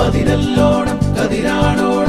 പതിരല്ലോണം കതിരാണോ?